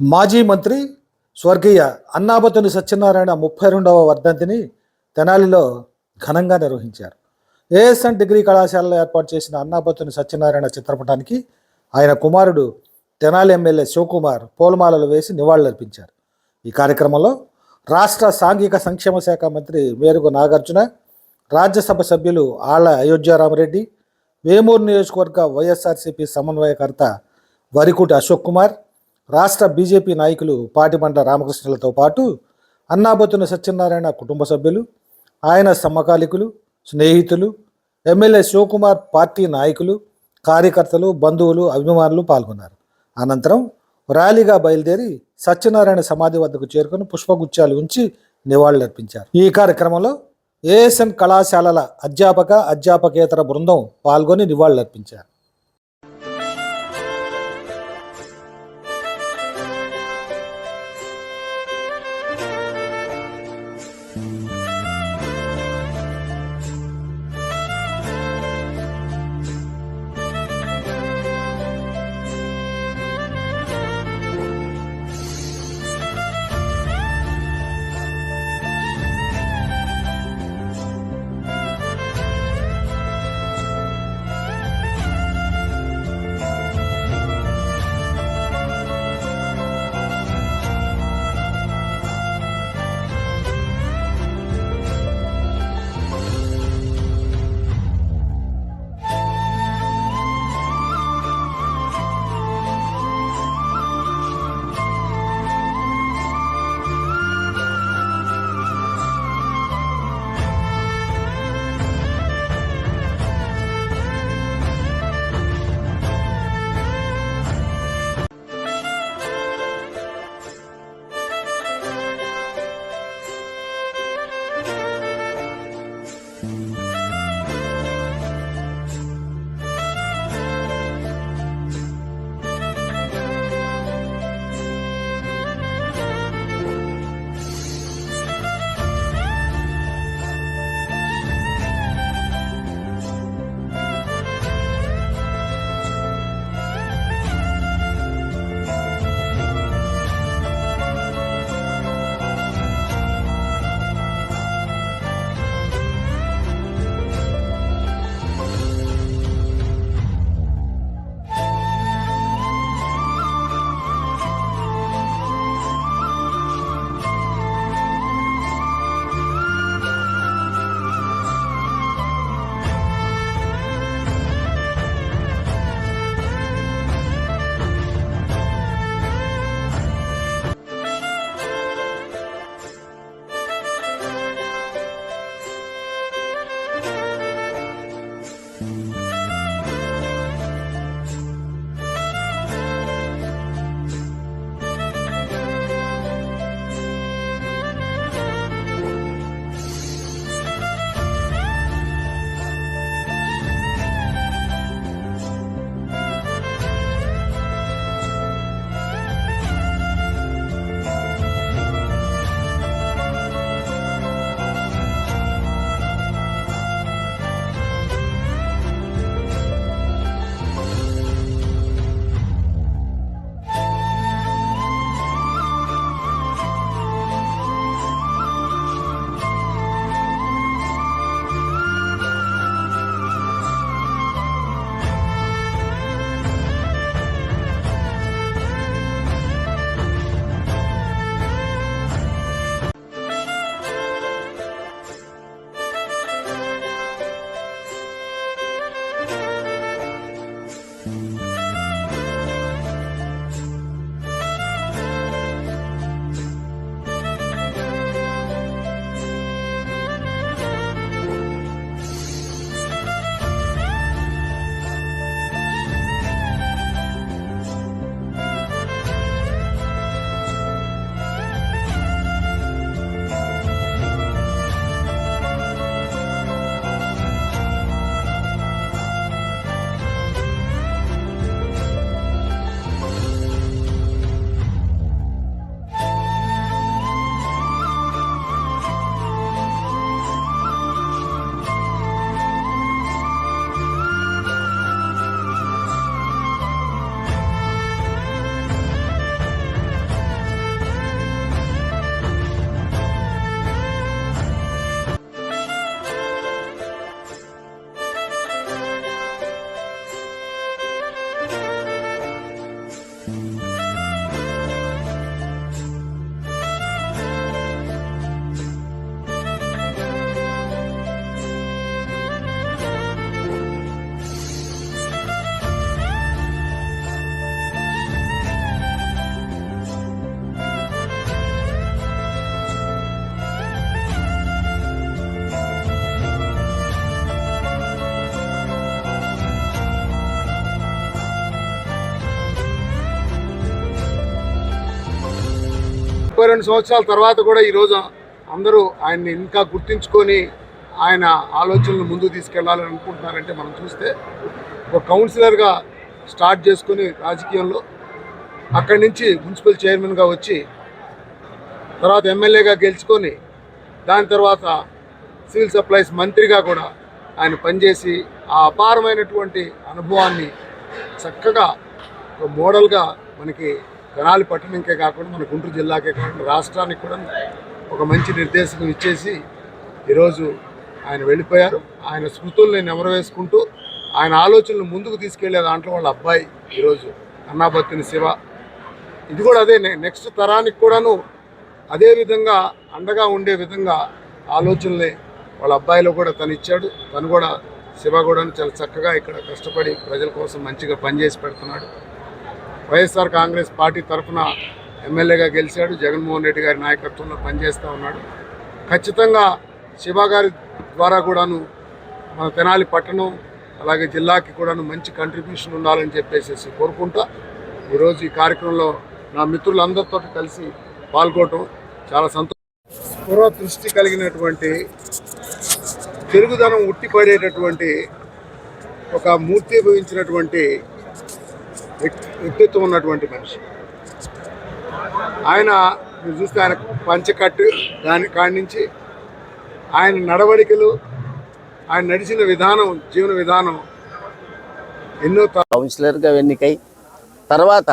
మాజీ మంత్రి స్వర్గీయ అన్నాబతుని సత్యనారాయణ ముప్పై రెండవ వర్ధంతిని తెనాలిలో ఘనంగా నిర్వహించారు. ఏఎస్ఎన్ డిగ్రీ కళాశాలలో ఏర్పాటు చేసిన అన్నాబతుని సత్యనారాయణ చిత్రపటానికి ఆయన కుమారుడు తెనాలి ఎమ్మెల్యే శివకుమార్ పూలమాలలు వేసి నివాళులర్పించారు. ఈ కార్యక్రమంలో రాష్ట్ర సాంఘిక సంక్షేమ శాఖ మంత్రి మేరుగు నాగార్జున రాజ్యసభ సభ్యులు ఆళ్ళ అయోధ్యారామరెడ్డి వేమూరు నియోజకవర్గ వైఎస్ఆర్సీపీ సమన్వయకర్త వరికుటి అశోక్ కుమార్ రాష్ట్ర బీజేపీ నాయకులు పాటిబండ్ల రామకృష్ణులతో పాటు అన్నాబతుని సత్యనారాయణ కుటుంబ సభ్యులు ఆయన సమకాలికులు స్నేహితులు ఎమ్మెల్యే శివకుమార్ పార్టీ నాయకులు కార్యకర్తలు బంధువులు అభిమానులు పాల్గొన్నారు. అనంతరం ర్యాలీగా బయలుదేరి సత్యనారాయణ సమాధి వద్దకు చేరుకొని పుష్పగుచ్చాలు ఉంచి నివాళులర్పించారు. ఈ కార్యక్రమంలో ఏఎస్ఎన్ కళాశాలల అధ్యాపక అధ్యాపకేతర బృందం పాల్గొని నివాళులర్పించారు. ముప్పై రెండు సంవత్సరాల తర్వాత కూడా ఈరోజు అందరూ ఆయన్ని ఇంకా గుర్తించుకొని ఆయన ఆలోచనలు ముందుకు తీసుకెళ్ళాలని అనుకుంటున్నారంటే మనం చూస్తే ఒక కౌన్సిలర్గా స్టార్ట్ చేసుకుని రాజకీయంలో అక్కడి నుంచి మున్సిపల్ చైర్మన్గా వచ్చి తర్వాత ఎమ్మెల్యేగా గెలుచుకొని దాని తర్వాత సివిల్ సప్లైస్ మంత్రిగా కూడా ఆయన పనిచేసి ఆ అపారమైనటువంటి అనుభవాన్ని చక్కగా ఒక మోడల్గా మనకి తెనాలి పట్టణంకే కాకుండా మన గుంటూరు జిల్లాకే కాకుండా రాష్ట్రానికి కూడా ఒక మంచి నిర్దేశకం ఇచ్చేసి ఈరోజు ఆయన వెళ్ళిపోయారు. ఆయన స్మృతుల్ని నెమరవేసుకుంటూ ఆయన ఆలోచనలు ముందుకు తీసుకెళ్ళే దాంట్లో వాళ్ళ అబ్బాయి ఈరోజు అన్నాభక్తుని శివ. ఇది కూడా అదే నెక్స్ట్ తరానికి కూడాను అదే విధంగా అండగా ఉండే విధంగా ఆలోచనలే వాళ్ళ అబ్బాయిలో కూడా తను ఇచ్చాడు. తను కూడా శివ కూడా చాలా చక్కగా ఇక్కడ కష్టపడి ప్రజల కోసం మంచిగా పనిచేసి పెడుతున్నాడు. వైఎస్ఆర్ కాంగ్రెస్ పార్టీ తరఫున ఎమ్మెల్యేగా గెలిచాడు. జగన్మోహన్ రెడ్డి గారి నాయకత్వంలో పనిచేస్తూ ఉన్నాడు. ఖచ్చితంగా శివ గారి ద్వారా కూడాను మన తెనాలి పట్టణం అలాగే జిల్లాకి కూడాను మంచి కంట్రిబ్యూషన్ ఉండాలని చెప్పేసి కోరుకుంటా. ఈరోజు ఈ కార్యక్రమంలో నా మిత్రులందరితో కలిసి పాల్గొనడం చాలా సంతోషం. పూర్వ దృష్టి కలిగినటువంటి తెలుగుదనం ఉట్టిపడేటటువంటి ఒక మూర్తి భవించినటువంటి వ్యక్తిత్వం ఉన్నటువంటి మనిషి. ఆయన మీరు చూస్తే ఆయన పంచకట్టు దాని కాడి నుంచి ఆయన నడవడికలు ఆయన నడిచిన విధానం జీవన విధానం ఎన్నో కౌన్సిలర్గా ఎన్నికై తర్వాత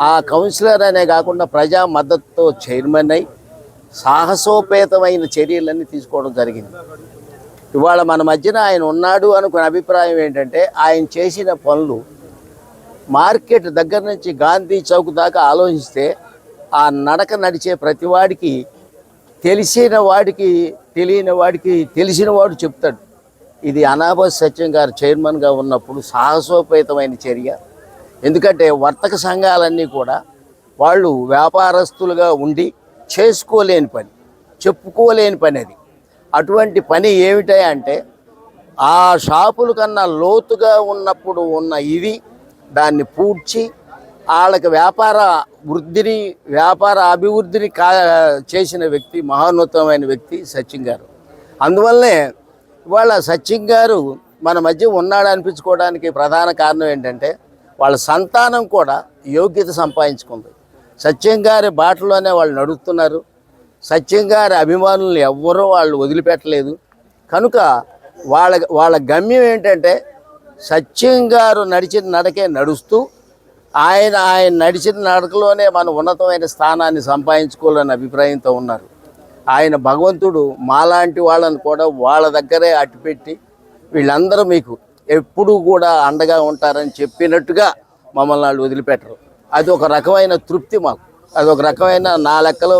ఆ కౌన్సిలర్ అనే కాకుండా ప్రజా మద్దతుతో చైర్మన్ అయి సాహసోపేతమైన చర్యలన్నీ తీసుకోవడం జరిగింది. ఇవాళ మన మధ్యన ఆయన ఉన్నాడు అనుకునే అభిప్రాయం ఏంటంటే ఆయన చేసిన పనులు మార్కెట్ దగ్గర నుంచి గాంధీ చౌక్ దాకా ఆలోచిస్తే ఆ నడక నడిచే ప్రతివాడికి తెలిసిన వాడికి తెలియని వాడికి తెలిసిన వాడు చెప్తాడు. ఇది అనాభస్ సత్యం గారు చైర్మన్గా ఉన్నప్పుడు సాహసోపేతమైన చర్య. ఎందుకంటే వర్తక సంఘాలన్నీ కూడా వాళ్ళు వ్యాపారస్తులుగా ఉండి చేసుకోలేని పని చెప్పుకోలేని పని అది. అటువంటి పని ఏమిటంటే ఆ షాపుల కన్నా లోతుగా ఉన్నప్పుడు ఉన్న ఇది దాన్ని పూడ్చి వాళ్ళకి వ్యాపార వృద్ధిని వ్యాపార అభివృద్ధిని కా చేసిన వ్యక్తి మహోన్నతమైన వ్యక్తి సచిన్ గారు. అందువల్లనే ఇవాళ సచిన్ గారు మన మధ్య ఉన్నాడు అనిపించుకోవడానికి ప్రధాన కారణం ఏంటంటే వాళ్ళ సంతానం కూడా యోగ్యత సంపాదించుకుంది. సత్యం గారి బాటలోనే వాళ్ళు నడుస్తున్నారు సత్యం గారి అభిమానులను ఎవ్వరూ వాళ్ళు వదిలిపెట్టలేదు. కనుక వాళ్ళ వాళ్ళ గమ్యం ఏంటంటే సత్యం గారు నడిచిన నడకే నడుస్తూ ఆయన ఆయన నడిచిన నడకలోనే మన ఉన్నతమైన స్థానాన్ని సంపాదించుకోవాలనే అభిప్రాయంతో ఉన్నారు. ఆయన భగవంతుడు మాలాంటి వాళ్ళని కూడా వాళ్ళ దగ్గరే అట్టుపెట్టి వీళ్ళందరూ మీకు ఎప్పుడూ కూడా అండగా ఉంటారని చెప్పినట్టుగా మమ్మల్ని వాళ్ళు వదిలిపెట్టరు. అది ఒక రకమైన తృప్తి మాకు. అది ఒక రకమైన నా లెక్కలో